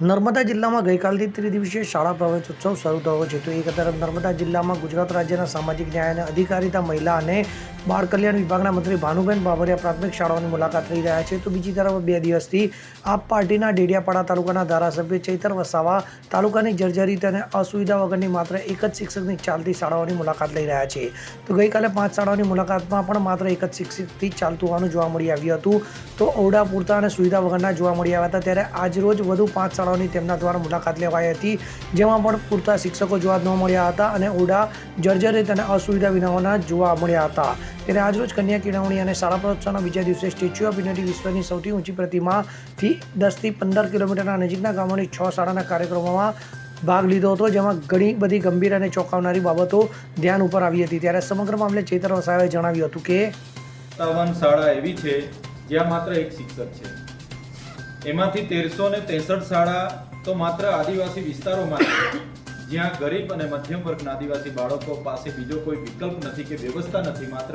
નર્મદા જિલ્લામાં ગઈકાલથી ત્રિદિવસીય શાળા પ્રવેશ ઉત્સવ શરૂ થયો છે. તો એક તરફ નર્મદા જિલ્લામાં ગુજરાત રાજ્યના સામાજિક ન્યાય અને અધિકારીતા મહિલા અને બાળ કલ્યાણ વિભાગના મંત્રી ભાનુબેન બાબરિયા પ્રાથમિક શાળાઓની મુલાકાત લઈ રહ્યા છે. તો બીજી તરફ બે દિવસથી આપ પાર્ટીના ડેડિયાપાડા તાલુકાના ધારાસભ્ય ચૈતર વસાવા તાલુકાની જર્જરિત અને અસુવિધા વગરની માત્ર એક જ શિક્ષકની ચાલતી શાળાઓની મુલાકાત લઈ રહ્યા છે. તો ગઈકાલે પાંચ શાળાઓની મુલાકાતમાં પણ માત્ર એક જ શિક્ષકથી ચાલતું હોવાનું જોવા મળી આવ્યું હતું. તો ઓરડા, પૂરતા અને સુવિધા વગરના જોવા મળી આવ્યા હતા. ત્યારે આજરોજ વધુ પાંચ શાળાઓની તેમના દ્વારા મુલાકાત લેવાઈ હતી, જેમાં પણ પૂરતા શિક્ષકો જોવા ન મળ્યા હતા અને ઓરડા જર્જરિત અને અસુવિધા વિનાઓના જોવા મળ્યા હતા. ત્યારે આજરોજ કન્યા કેળવણી અને શાળા પ્રોત્સાહનના બીજા દિવસે સ્ટેચ્યુ ઓફ યુનિટી વિશ્વની સૌથી ઊંચી પ્રતિમાથી દસથી પંદર કિલોમીટરના નજીકના ગામોની છ શાળાના કાર્યક્રમોમાં ભાગ લીધો હતો, જેમાં ઘણી બધી ગંભીર અને ચોંકાવનારી બાબતો ધ્યાન ઉપર આવી હતી. ત્યારે સમગ્ર મામલે ચેતર વસાવાએ જણાવ્યું હતું કે સત્તાવન શાળા એવી છે જ્યાં માત્ર એક શિક્ષક છે. એમાંથી તેરસો ને ત્રેસઠ શાળા તો માત્ર આદિવાસી વિસ્તારોમાં જ્યાં ગરીબ અને મધ્યમ વર્ગના આદિવાસી બાળકો પાસે બીજો કોઈ વિકલ્પ નથી કે વ્યવસ્થા નથી, માત્ર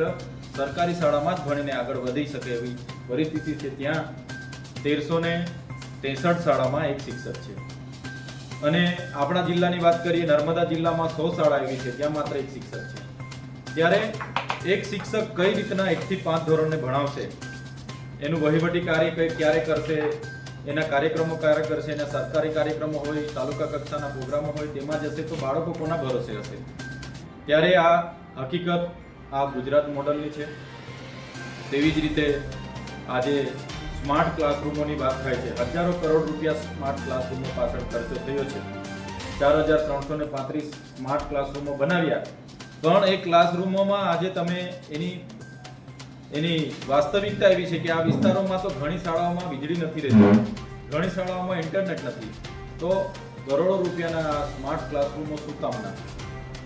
સરકારી શાળામાં જ ભણીને આગળ વધી શકે એવી પરિસ્થિતિ છે. ત્યાં તેરસો ને ત્રેસઠ શાળામાં એક શિક્ષક છે. અને આપણા જિલ્લાની વાત કરીએ, નર્મદા જિલ્લામાં સો શાળા એવી છે, ત્યાં માત્ર એક શિક્ષક છે. ત્યારે એક શિક્ષક કઈ રીતના એકથી પાંચ ધોરણને ભણાવશે? એનું વહીવટી કાર્ય કઈ ક્યારે કરશે? એના કાર્યક્રમો કાર્ય કરશે, એના સરકારી કાર્યક્રમો હોય, તાલુકા કક્ષાના પ્રોગ્રામો હોય, તેમાં જશે તો બાળકો કોના ભરોસે હશે? ત્યારે આ હકીકત આ ગુજરાત મોડલની છે. તેવી જ રીતે આજે સ્માર્ટ ક્લાસરૂમોની વાત થાય છે. હજારો કરોડ રૂપિયા સ્માર્ટ ક્લાસરૂમો પાછળ ખર્ચો થયો છે. ચાર હજાર ત્રણસો ને પાંત્રીસ સ્માર્ટ ક્લાસરૂમો બનાવ્યા. પણ એ ક્લાસરૂમોમાં આજે તમે એની એની વાસ્તવિકતા એવી છે કે આ વિસ્તારોમાં તો ઘણી શાળાઓમાં વીજળી નથી રહેતી. ઘણી શાળાઓમાં ઇન્ટરનેટ નથી. તો કરોડો રૂપિયાના સ્માર્ટ ક્લાસરૂમો શું કામના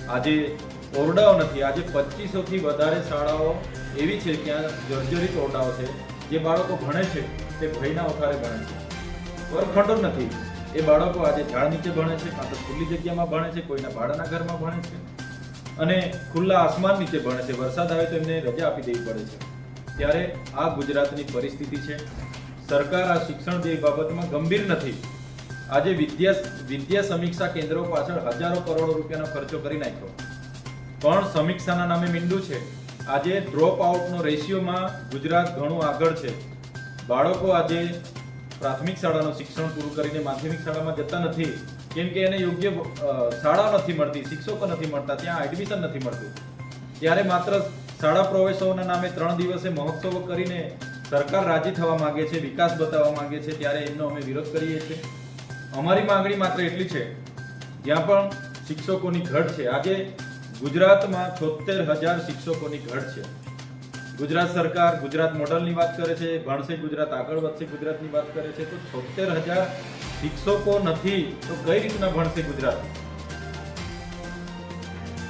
આજે ઓરડાઓ નથી. આજે પચીસોથી વધારે શાળાઓ એવી છે ત્યાં જર્જરિત ઓરડાઓ છે. જે બાળકો ભણે છે તે ભયના ઓથારે ભણે છે. વર્ગખંડો નથી. એ બાળકો આજે ઝાડ નીચે ભણે છે કાં તો ખુલ્લી જગ્યામાં ભણે છે કોઈના ભાડાના ઘરમાં ભણે છે. અને ખુલ્લા આસમાન નીચે ભણે છે. વરસાદ આવે તો એમને રજા આપી દેવી પડે છે. ત્યારે આ ગુજરાતની પરિસ્થિતિ છે. સરકાર આ શિક્ષણ જે બાબતમાં ગંભીર નથી. આજે વિદ્યા વિદ્યા સમીક્ષા કેન્દ્રો પાછળ હજારો કરોડો રૂપિયાનો ખર્ચો કરી નાખ્યો. પણ સમીક્ષાના નામે મીંડું છે. આજે ડ્રોપ આઉટનો રેશિયોમાં ગુજરાત ઘણું આગળ છે. બાળકો આજે પ્રાથમિક શાળાનું શિક્ષણ પૂરું કરીને માધ્યમિક શાળામાં જતા નથી. કેમ કે એને યોગ્ય શાળા નથી મળતી, શિક્ષકો નથી મળતા, ત્યાં એડમિશન નથી મળતું. ત્યારે માત્ર શાળા પ્રવેશોના નામે ત્રણ દિવસે મહોત્સવ કરીને સરકાર રાજી થવા માંગે છે, વિકાસ બતાવવા માંગે છે, ત્યારે એમનો અમે વિરોધ કરીએ છીએ. અમારી માંગણી માત્ર એટલી છે, જ્યાં પણ શિક્ષકોની ઘટ છે. આજે ગુજરાતમાં છોતેર હજાર શિક્ષકોની ઘટ છે. ગુજરાત સરકાર ગુજરાત મોડલની વાત કરે છે, ભણશે ગુજરાત, આગળ વધશે ગુજરાતની વાત કરે છે. તો છોતેર હજાર શિક્ષકો નથી, તો કઈ રીતના ભણશે ગુજરાત?